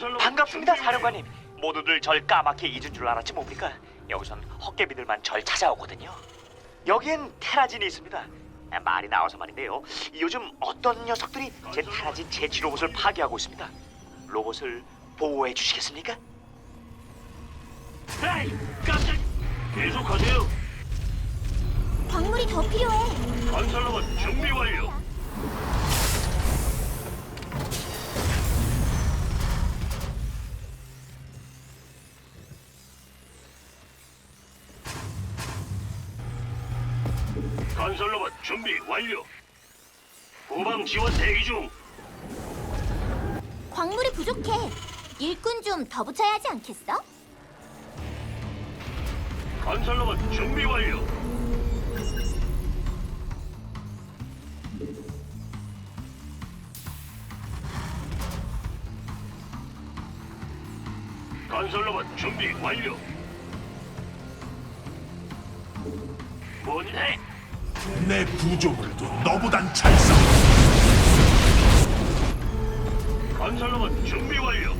반갑습니다, 사령관님. 모두들 절 까맣게 잊은 줄 알았지 뭡니까? 여기선 헛개비들만 절 찾아오거든요. 여기엔 테라진이 있습니다. 아, 말이 나와서 말인데요. 요즘 어떤 녀석들이 제 테라진 제치 로봇을 파괴하고 있습니다. 로봇을 보호해 주시겠습니까? 에이, 깜짝. 계속하세요. 광물이 더 필요해. 건설로봇 준비 완료. 준비 완료. 후방 지원 대기 중. 광물이 부족해. 일꾼 좀 더 붙여야 하지 않겠어? 건설로봇 준비 완료. 건설로봇 준비 완료. 뭔데? 내 구조물도 너보단 잘 싸워. 건설로봇 준비 완료.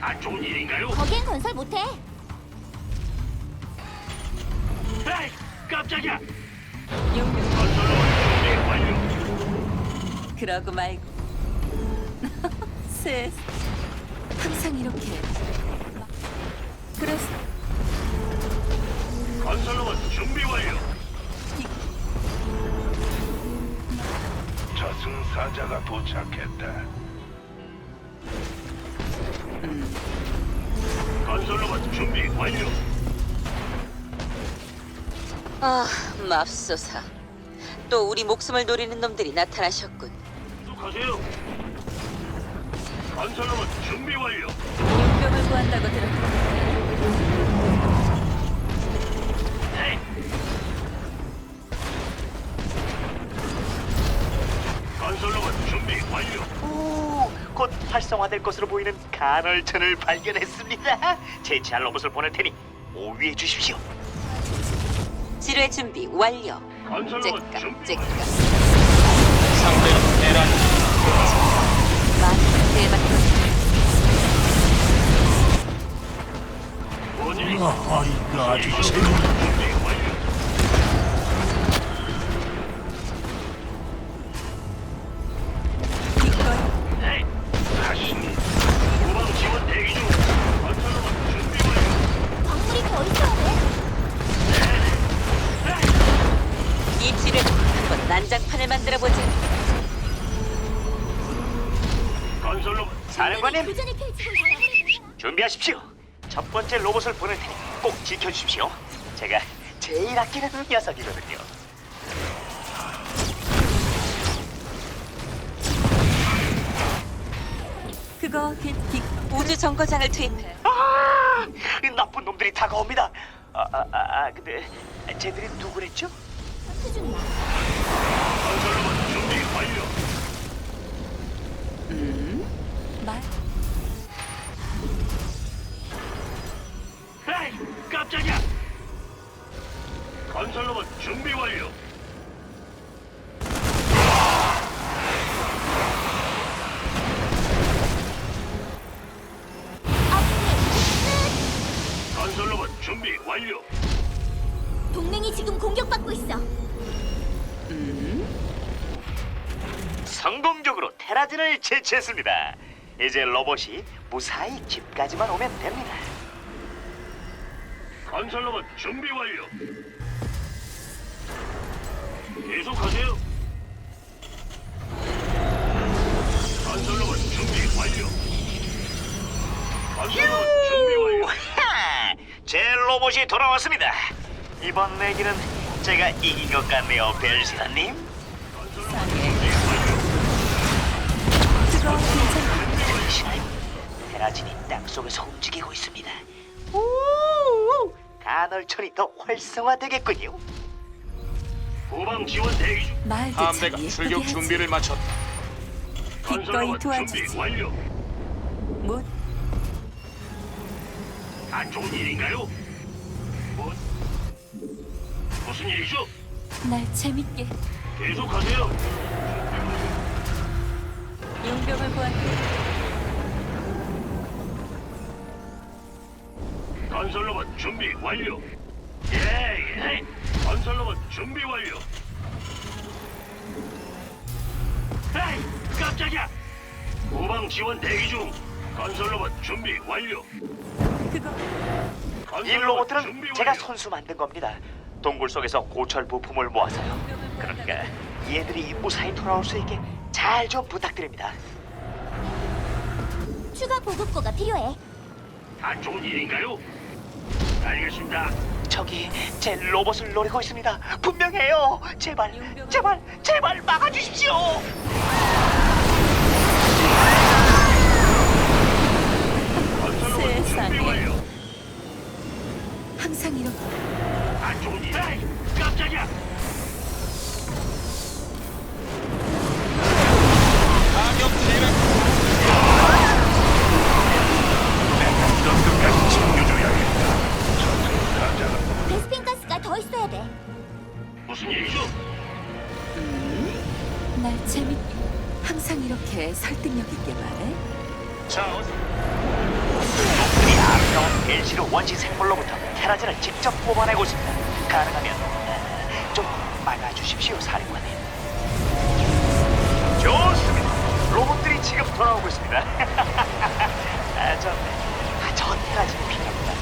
안 좋은 일인가요? 거기엔 건설 못해. 에이, 깜짝이야. 건설로봇 준비 완료. 그러고 말고 셋 항상 이렇게 그래서 건설로봇 준비 완료. 저승사자가 도착했다. 건설로봇 준비 완료. 아 맙소사 또 우리 목숨을 노리는 놈들이 나타나셨군 계속하세요. 건설로봇 준비 완료. 용병을 구한다고 들었는데 건설로봇 준비 완료. 오, 곧 활성화될 것으로 보이는 간헐천을 발견했습니다. 제치할 로봇을 보낼 테니 오위해 주십시오. 지뢰 준비 완료 건설로봇 째까 준비 완료. 상대는 대란. 많은 대박 뭔 일이? 아, 이거 아주 재밌. 난장판을 만들어 보자 건설로봇 사령관님. 준비하십시오. 첫 번째 로봇을 보낼 테니 꼭 지켜주십시오. 제가 제일 아끼는 녀석이거든요. 그거 기, 기, 우주 정거장을 투입해 아, 이 나쁜 놈들이 다가옵니다. 아, 아, 아, 아, 근데 쟤들이 누구랬죠? 전투 중이야. 건설로봇 준비 완료. 말 에이, 깜짝이야. 건설로봇 준비 완료. 테라진을 제치했습니다. 이제 로봇이 무사히 집까지만 오면 됩니다. 건설 로봇 준비 완료. 계속하세요. 건설 로봇 준비 완료. 건설 로봇 준비 완료. 하! 제 로봇이 돌아왔습니다. 이번 내기는 제가 이긴 것 같네요, 벨시라님. 테라진이 땅 속에서 움직이고 있습니다. 오! 간헐천이 더 활성화되겠군요. 후방 지원 대기 중. 말도 참 함대가 예쁘게 출격 하지. 준비를 마쳤다. 기꺼이 건설로봇 도와주지 완료. 못 안 좋은 일인가요? 뭐? 무슨 일이죠? 날 재밌게 계속하세요. 용병을 보았네. 건설로봇 준비 완료. 예, 예. 건설로봇 준비 완료. 에이, 깜짝이야. 후방 지원 대기 중. 건설로봇 준비 완료. 그거 이 건설로봇 로봇들은 준비 제가 완료. 손수 만든 겁니다. 동굴 속에서 고철 부품을 모아서요. 그러니까 얘들이 무사히 돌아올 수 있게 잘 좀 부탁드립니다. 추가 보급고가 필요해. 안 좋은 일인가요? 알겠습니다. 저기 제 로봇을 노리고 있습니다. 분명해요. 제발, 제발, 제발 막아주십시오. 건설로봇 준비 세상에. 완료. 항상 이렇게 안 좋은 일. 에이, 깜짝이야. 내가 있어야 돼. 무슨 일이죠? 날 재밌. 항상 이렇게 설득력 있게 말해. 자, 어서. 아름다운 LC로 원시 생물로부터 테라진을 직접 뽑아내고 있습니다. 가능하면 어, 좀 막아주십시오, 사령관님. 좋습니다. 로봇들이 지금 돌아오고 있습니다. 아, 저, 아, 저 테라진이 필요합니다.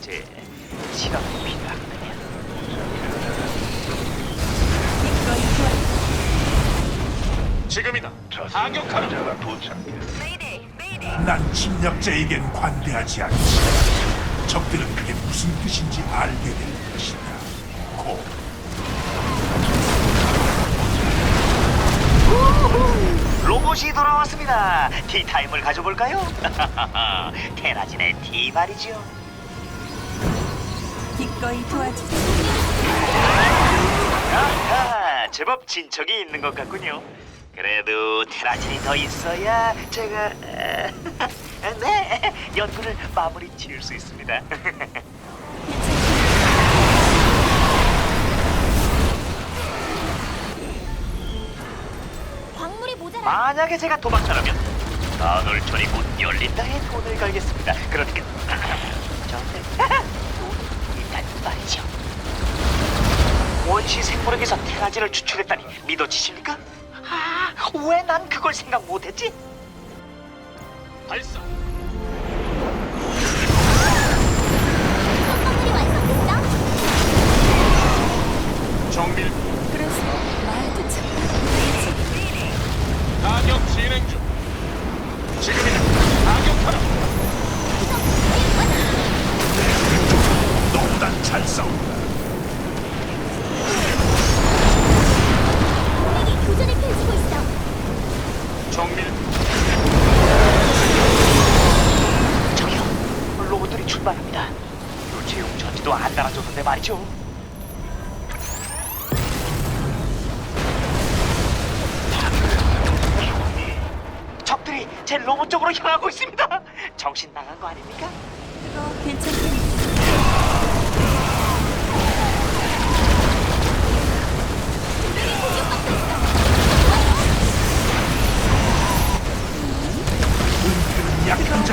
제 실험이 필요하거든요. 기꺼이 도와. 지금이다. 저승사자가 도착해. 난 침략자에겐 관대하지 않지. 적들은 그게 무슨 뜻인지 알게 될 것이다. 고. 로봇이 돌아왔습니다. 티타임을 가져볼까요? 테라진의 티 말이죠. 기꺼이 도와주지. 아하, 제법 진척이 있는 것 같군요. 그래도 테라진이 더 있어야 제가 네 연구를 마무리 지을 수 있습니다. 광물이 모자라. 만약에 제가 도망쳐라면 간헐천이 곧 열린다에 돈을 걸겠습니다. 그러니까 저한테 있단 말이죠. 원시 생물에게서 테라진을 추출했다니 믿어지십니까? 아, 왜 난 그걸 생각 못했지? 발사. 건물이 완성됐어? 정밀 그래서 말도 참. 타격 진행 중. 지금이다. 타격하라. 너보단 잘 싸운다. 동맹이 교전을 펼치고 있어. 정밀 저기요, 로봇들이 출발합니다. 교체 용 전지도 안 달아줬는데 말이죠.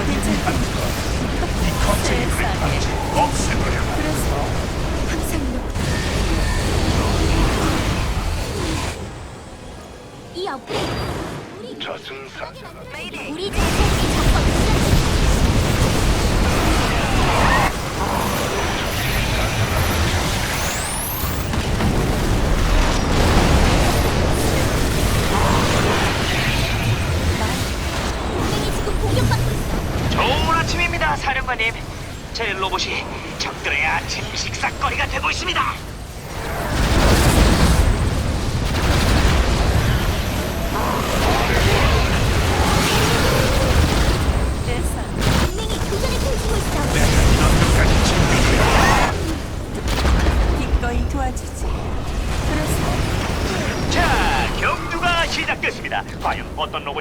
은폐는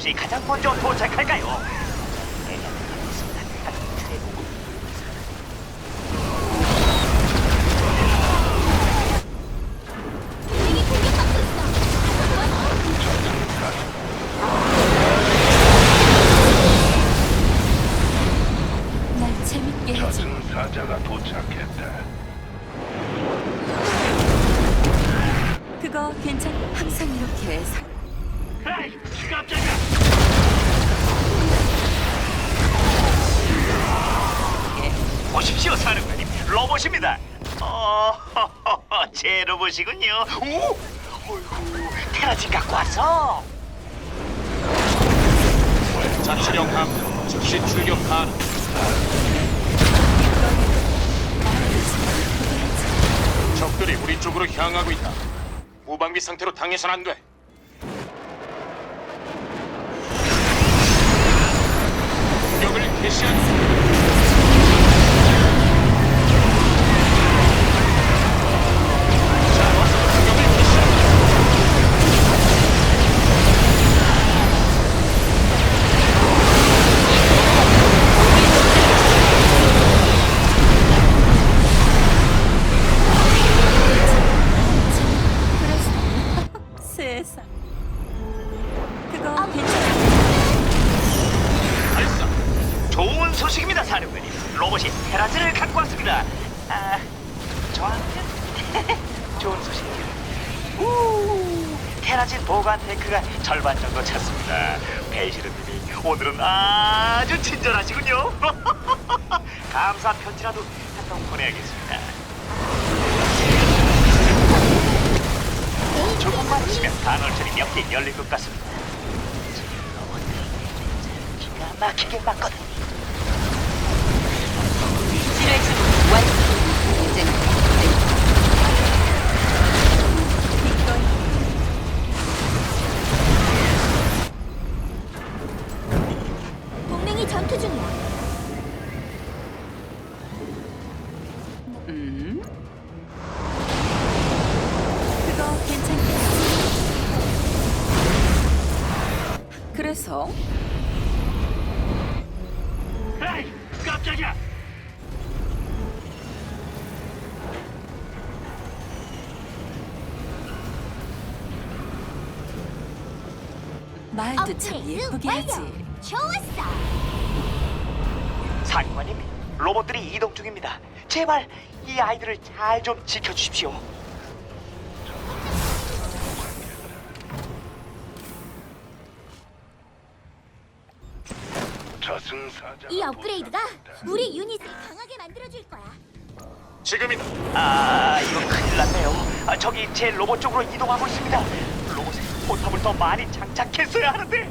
로봇이 가장 먼저 도착할까요? 그거 괜찮. 항상 이렇게 사... 에이, 깜짝이야! 보십시오, 사령관님. 로봇입니다. 어, 제 로봇이군요. 오, 어이구, 테라진 갖고 왔어. 자치령 함 즉시 출격 가능 적들이 우리 쪽으로 향하고 있다 무방비 상태로 당해선 안 돼 좋은 소식이요. 우, 테라진 보관 탱크가 절반 정도 찼습니다. 배시르님이 오늘은 아주 친절하시군요. 감사 편지라도 한 통 보내야겠습니다. 조금만 있으면 간헐천이 몇 개 열릴 것 같습니다. 기가 막히게 맞거든요. 지뢰 참 예쁘게. 하지. 좋았어. 사령관님, 로봇들이 이동 중입니다. 제발 이 아이들을 잘 좀 지켜주십시오. 저승사자. 이 업그레이드가 우리 유닛을 강하게 만들어줄 거야. 지금이다 아, 이거 큰일 났네요. 아, 저기 제 로봇 쪽으로 이동하고 있습니다. 포탑을 더 많이 장착했어야 하는데.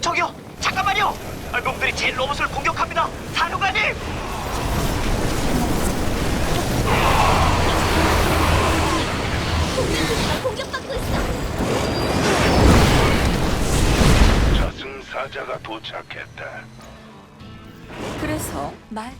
저기요, 잠깐만요. 아, 놈들이 제 로봇을 공격합니다. 사령관님. 동맹기지가 공격받고 있어. 저승사자가 도착했다. 그래서 말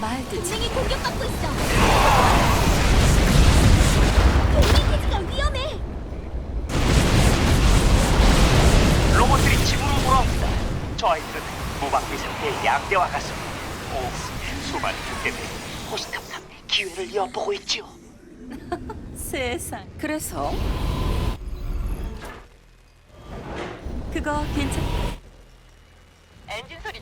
말도 참 동맹이 공격받고 있어. 동맹 기지가 위험해. 로봇들이 집으로 돌아옵니다. 저 아이들은 무방비 상태의 양대와 같습니다. 오, 수많은 군대들이 호시탐탐 기회를 엿보고 있죠. 세상. 그래서 그거 괜찮? 엔진 소리?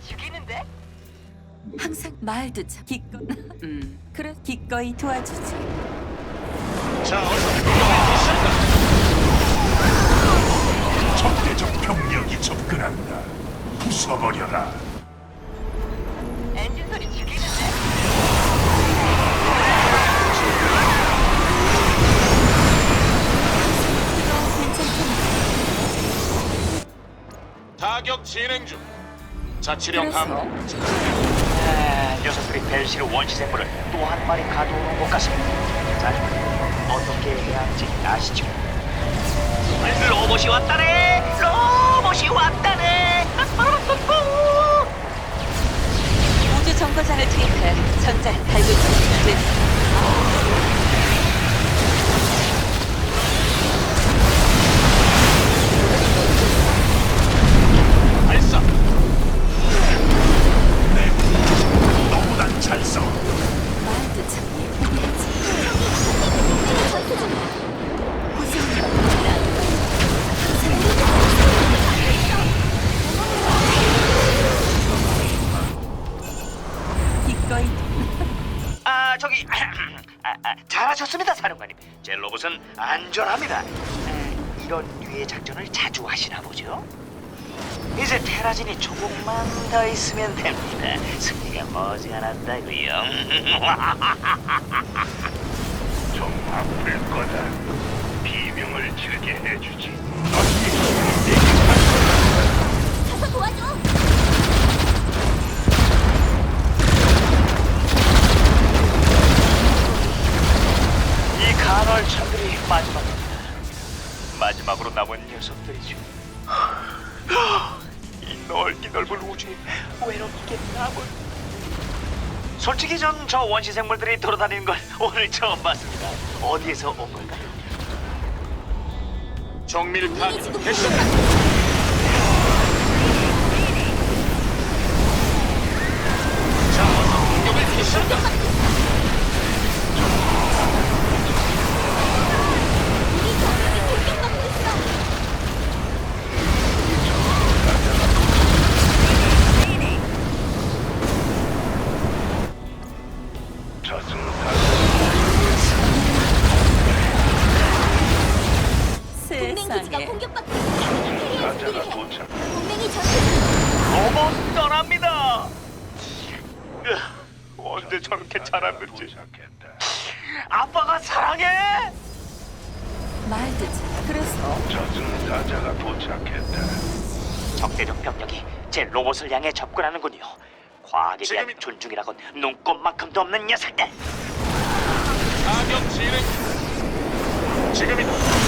항상 말도 참 기꺼. 음. 그래 기꺼이 도와주지. 자 어서 개시한다 적대적 병력이 접근한다. 부숴버려라. 엔진 소리 죽이는데? 타격 진행 중 자치령 함 그래서 아, 녀석들이 벨시르 원시 생물을 또 한 마리 가져오는 것 같습니다. 자, 어떻게 해야 할지 아시죠? 로봇이 왔다네! 로봇이 왔다네! 우주 정거장을 투입해 전장 됐어. 발사. 승리가 머지않았다고요. 좀 아플 거다. 비명을 지르게 해주지. 가서 도와줘. 이 간헐천들이 마지막입니다. 마지막으로 남은 녀석들이죠. 이 넓기 넓은 우주에 외롭게 남은. 솔직히 전 저 원시 생물들이 돌아다니는 걸 오늘 처음 봤습니다. 어디에서 온 걸까요? 정밀 타격 지금 개시. 자, 어서 공격을 개시한다. 자랐는지. 아빠가 사랑해. 참 그래서 저승사자가 도착했다. 적대적 병력이 제 로봇을 향해 접근하는군요. 과학에 대한 지금이- 존중이라곤 눈꼽만큼도 없는 녀석들. 타격 진행. 지금이다.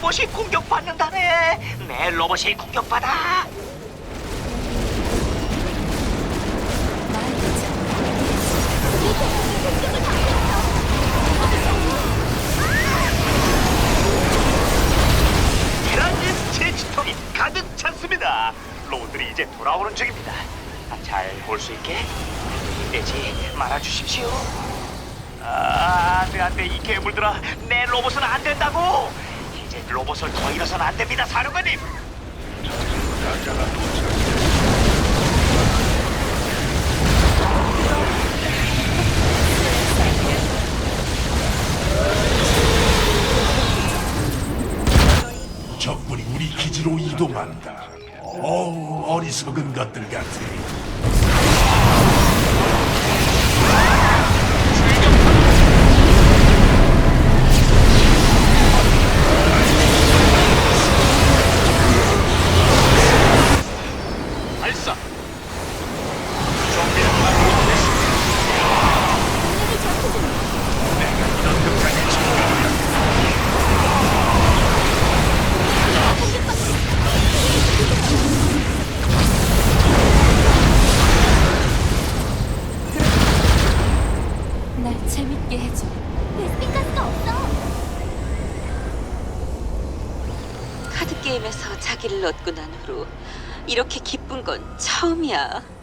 로봇이 공격받는다네. 내 로봇이 공격받아. 테란진 제지통이 가득 찼습니다. 로봇들이 이제 돌아오는 중입니다. 아, 잘볼수 있게 힘내지 말아 주십시오. 아, 안돼 안돼 이 괴물들아 내 로봇은 안 된다고. 이제 로봇을 더 잃어서는 안 됩니다, 사령관님. 적군이 우리 기지로 이동한다. 어우, 어리석은 것들 같으니. 건 처음이야.